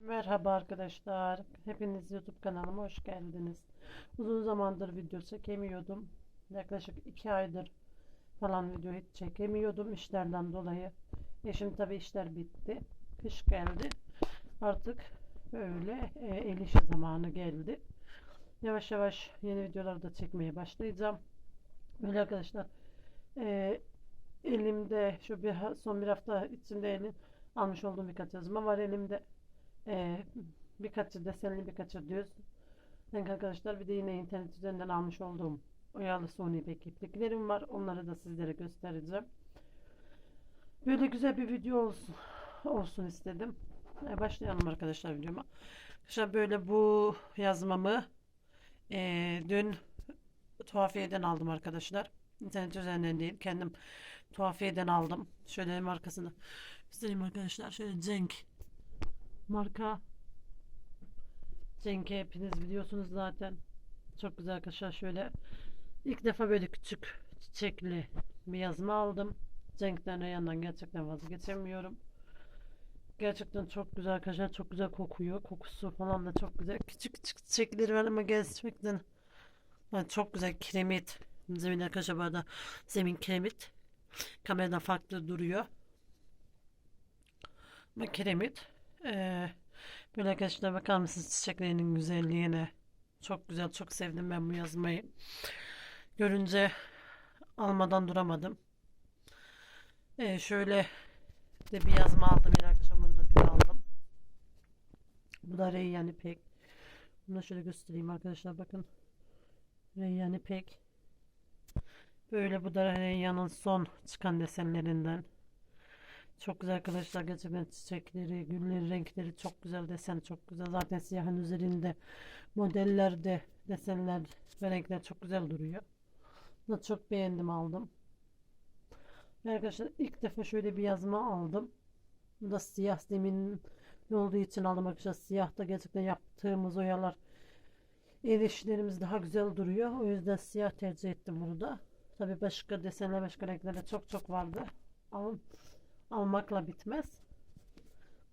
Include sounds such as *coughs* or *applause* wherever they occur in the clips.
Merhaba arkadaşlar. Hepiniz YouTube kanalıma hoş geldiniz. Uzun zamandır video çekemiyordum. Yaklaşık iki aydır falan video hiç çekemiyordum işlerden dolayı. Eşim tabi işler bitti. Kış geldi. Artık böyle e, el işi zamanı geldi. Yavaş yavaş yeni videolar da çekmeye başlayacağım. Böyle arkadaşlar e, elimde şu bir son bir hafta içinde elim almış olduğum birkaç yazma var elimde. Ee, birkaçı desenli birkaçı düz. Renk arkadaşlar bir de yine internet üzerinden almış olduğum oyalı suni ipek ipliklerim var. Onları da sizlere göstereceğim. Böyle güzel bir video olsun, olsun istedim. Ee, başlayalım arkadaşlar videoma. Arkadaşlar böyle bu yazmamı ee, dün tuhafiyeden aldım arkadaşlar. İnternet üzerinden değil. Kendim tuhafiyeden aldım. Şöyle markasını göstereyim arkadaşlar. Şöyle Cenk marka Cenk'i hepiniz biliyorsunuz zaten. Çok güzel arkadaşlar şöyle ilk defa böyle küçük çiçekli bir yazma aldım. Cenk'ten yandan gerçekten vazgeçemiyorum. Gerçekten çok güzel arkadaşlar. Çok güzel kokuyor. Kokusu falan da çok güzel. Küçük küçük çiçekleri var ama gerçekten yani çok güzel kiremit. Zemin arkadaşlar bu arada zemin kiremit. Kameradan farklı duruyor. Ama kiremit. Ee, böyle arkadaşlar bakar mısınız çiçeklerinin güzelliğine? Çok güzel, çok sevdim ben bu yazmayı. Görünce almadan duramadım. Ee, şöyle de bir yazma aldım yine arkadaşlar. Bunu da dün aldım. Bu da Reyyan İpek. Bunu da şöyle göstereyim arkadaşlar bakın. Reyyan İpek. Böyle bu da Reyyan'ın son çıkan desenlerinden. Çok güzel arkadaşlar gerçekten çiçekleri, gülleri, renkleri çok güzel desen çok güzel. Zaten siyahın üzerinde modellerde desenler ve renkler çok güzel duruyor. Bunu çok beğendim aldım. Ve arkadaşlar ilk defa şöyle bir yazma aldım. Bu da siyah zemin olduğu için aldım arkadaşlar. Siyah da gerçekten yaptığımız oyalar el işlerimiz daha güzel duruyor. O yüzden siyah tercih ettim bunu da. Tabi başka desenler başka renkler çok çok vardı. Ama almakla bitmez.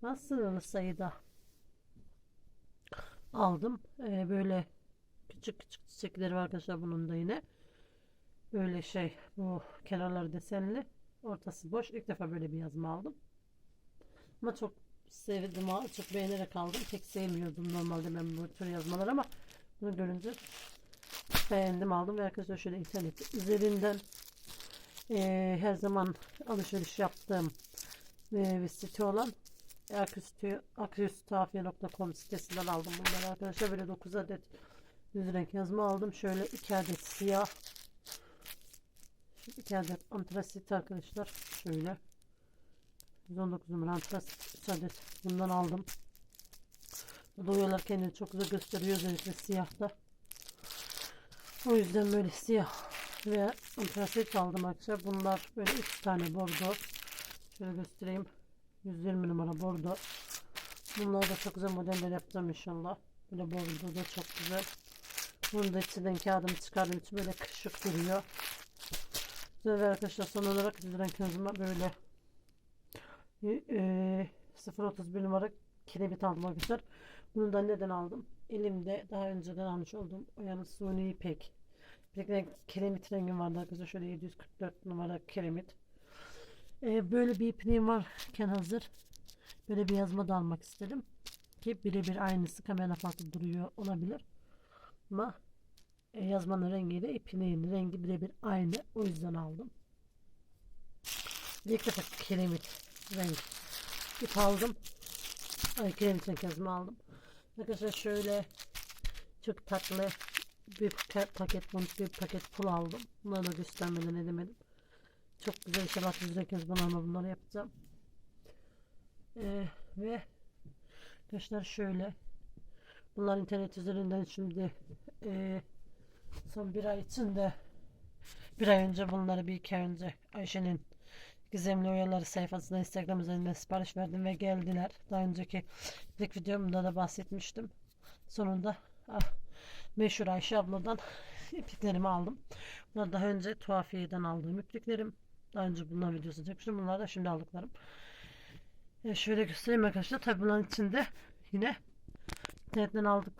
Nasıl sayıda aldım. Ee, böyle küçük küçük çiçekleri var arkadaşlar bunun da yine. Böyle şey bu kenarları desenli. Ortası boş. İlk defa böyle bir yazma aldım. Ama çok sevdim. Çok beğenerek aldım. Pek sevmiyordum normalde ben bu tür yazmalar ama bunu görünce beğendim aldım ve arkadaşlar şöyle internet üzerinden eee, her zaman alışveriş yaptığım bir site olan aküstafiye.com sitesinden aldım bunları arkadaşlar. Böyle 9 adet düz renk yazma aldım. Şöyle 2 adet siyah 2 adet antrasit arkadaşlar. Şöyle 119 numara antrasit 3 adet bundan aldım. Doyalar kendini çok güzel gösteriyor özellikle siyahta. O yüzden böyle siyah ve antrasit aldım arkadaşlar. Bunlar böyle 3 tane bordo. Şöyle göstereyim. 120 numara bordo. Bunlar da çok güzel modeller yapacağım inşallah. Böyle bordo da çok güzel. Bunu da içinden kağıdımı çıkardığım için böyle kışık duruyor. Güzel ve arkadaşlar son olarak düzelen kağıdıma böyle e, 031 numara kiremit aldım arkadaşlar. Bunu da neden aldım? Elimde daha önceden almış olduğum oyanın suni ipek. Bir de kiremit rengim vardı arkadaşlar. Şöyle 744 numara kiremit. Ee, böyle bir ipliğim varken hazır. Böyle bir yazma da almak istedim. Ki birebir aynısı kamerada farklı duruyor olabilir. Ama e, yazmanın rengiyle ipliğin rengi birebir aynı. O yüzden aldım. İlk defa kiremit renk ip aldım. Ay kiremit renk yazma aldım. Arkadaşlar şöyle çok tatlı bir paket, paket bir paket pul aldım. Bunları da göstermeden edemedim. Çok güzel işte bak yüzde kez bana bunları yapacağım. Ee, ve arkadaşlar şöyle bunlar internet üzerinden şimdi e, son bir ay içinde bir ay önce bunları bir iki ay önce Ayşe'nin Gizemli Oyaları sayfasında Instagram üzerinden sipariş verdim ve geldiler. Daha önceki ilk videomda da bahsetmiştim. Sonunda ah, meşhur Ayşe abladan *laughs* ipliklerimi aldım. Bunlar daha önce tuhafiyeden aldığım ipliklerim. Daha önce bunlar videosu çekmiştim. Bunlar da şimdi aldıklarım. E şöyle göstereyim arkadaşlar. Tabi bunların içinde yine. İnternetten aldık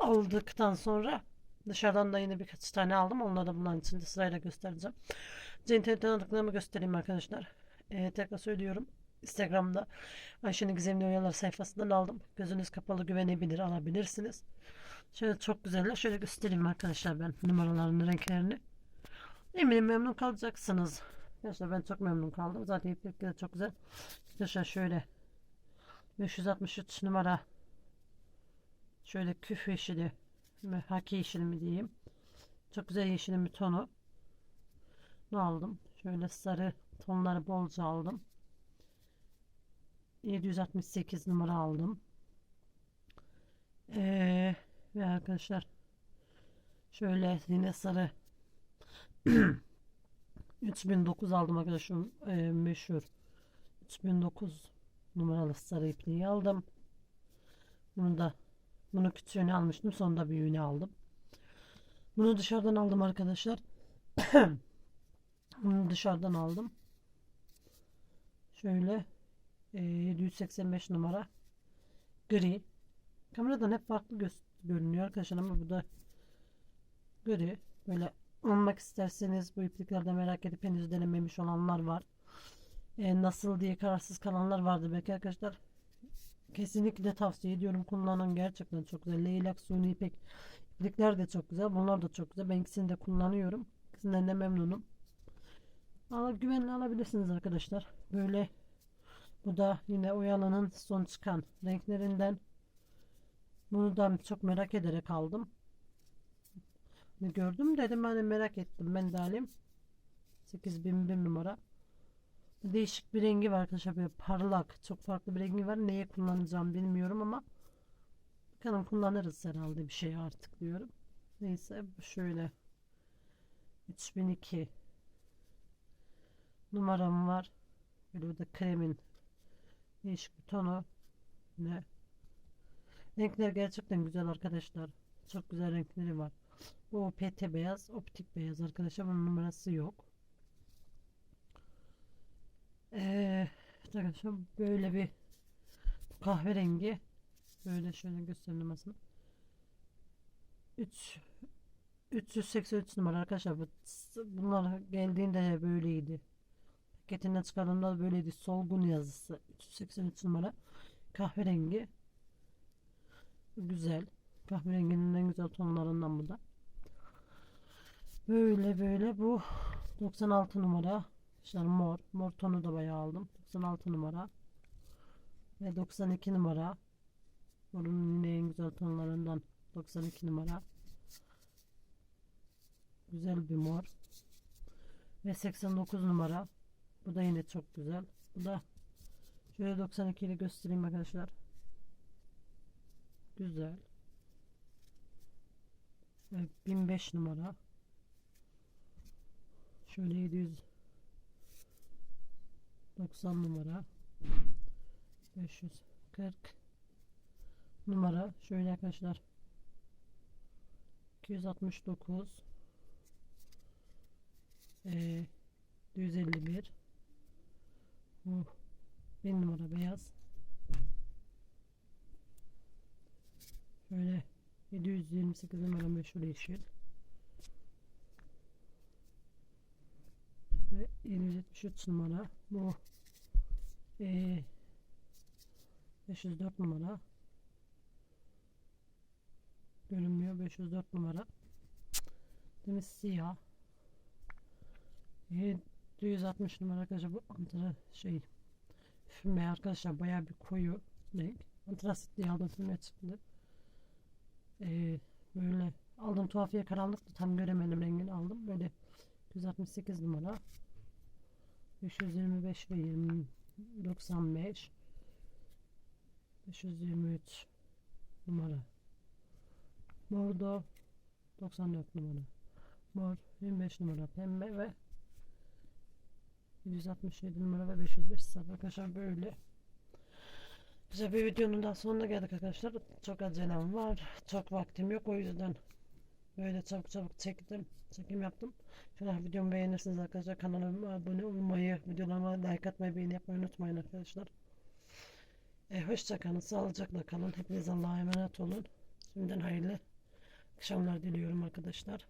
aldıktan sonra dışarıdan da yine birkaç tane aldım. Onları da bunların içinde sırayla göstereceğim. Size aldıklarımı göstereyim arkadaşlar. Ee, tekrar söylüyorum. Instagram'da Ayşe'nin Gizemli Oyalar sayfasından aldım. Gözünüz kapalı güvenebilir alabilirsiniz. Şöyle çok güzeller. Şöyle göstereyim arkadaşlar ben numaralarını, renklerini. Eminim memnun kalacaksınız. Arkadaşlar ben çok memnun kaldım. Zaten iplikleri çok güzel. Arkadaşlar şöyle 563 numara şöyle küf yeşili mi, haki yeşili mi diyeyim. Çok güzel yeşilin bir tonu. Ne aldım? Şöyle sarı tonları bolca aldım. 768 numara aldım. Ee, ve arkadaşlar şöyle yine sarı 3009 aldım arkadaşım e, meşhur 3009 numaralı sarı ipliği aldım. Bunu da bunu küçüğünü almıştım. Sonunda büyüğünü aldım. Bunu dışarıdan aldım arkadaşlar. *coughs* Bunu dışarıdan aldım. Şöyle e, 785 numara gri. Kameradan hep farklı gö- görünüyor arkadaşlar ama bu da gri. Böyle almak isterseniz bu ipliklerden merak edip henüz denememiş olanlar var. E, nasıl diye kararsız kalanlar vardı belki arkadaşlar. Kesinlikle tavsiye ediyorum. Kullanın gerçekten çok güzel. Leylak, suni ipek iplikler de çok güzel. Bunlar da çok güzel. Ben ikisini de kullanıyorum. İkisinden de memnunum. Ama güvenli alabilirsiniz arkadaşlar. Böyle bu da yine Oyala'nın son çıkan renklerinden. Bunu da çok merak ederek aldım. Gördüm dedim hani merak ettim ben de alayım. 8001 numara. Değişik bir rengi var arkadaşlar böyle parlak çok farklı bir rengi var. Neye kullanacağım bilmiyorum ama bakalım kullanırız herhalde bir şey artık diyorum. Neyse şöyle 3002 numaram var. Böyle bu da kremin değişik bir tonu. Ne? Renkler gerçekten güzel arkadaşlar. Çok güzel renkleri var. Bu PT beyaz, optik beyaz arkadaşlar. Bunun numarası yok. Ee, arkadaşlar böyle bir kahverengi. Böyle şöyle göstereyim numarasını 3 383 numara arkadaşlar. Bu, bunlar geldiğinde böyleydi. Paketinden çıkardığımda böyleydi. Solgun yazısı. 383 numara. Kahverengi. Güzel. Kahverenginin en güzel tonlarından bu da böyle böyle bu 96 numara işte mor. Mor tonu da bayağı aldım. 96 numara. Ve 92 numara. Morun yine en güzel tonlarından 92 numara. Güzel bir mor. Ve 89 numara. Bu da yine çok güzel. Bu da şöyle 92 ile göstereyim arkadaşlar. Güzel. Ve 1005 numara. Şöyle 700 90 numara. 540 numara. Şöyle arkadaşlar. 269 e, 151 bu 1000 numara beyaz. Şöyle 728 numara meşhur yeşil ve 773 numara. Bu ee, 504 numara. Görünmüyor 504 numara. Deniz siyah. 760 numara arkadaşlar bu antara şey. Füme arkadaşlar baya bir koyu renk. Antrasit diye aldım füme çıktı ee, böyle aldım tuhafiye karanlıktı tam göremedim rengini aldım. Böyle 168 numara 525 ve 20 95 523 numara Bordo 94 numara Mor 25 numara pembe ve 167 numara ve 505 sarı arkadaşlar böyle Güzel bir videonun daha sonuna geldik arkadaşlar. Çok acelem var. Çok vaktim yok. O yüzden böyle çabuk çabuk çektim. Çekim yaptım. Şöyle videomu beğenirsiniz arkadaşlar. Kanalıma abone olmayı, videolarıma like atmayı, beğeni yapmayı unutmayın arkadaşlar. E, hoşça sağlıcakla kalın. Hepiniz Allah'a emanet olun. Şimdiden hayırlı akşamlar diliyorum arkadaşlar.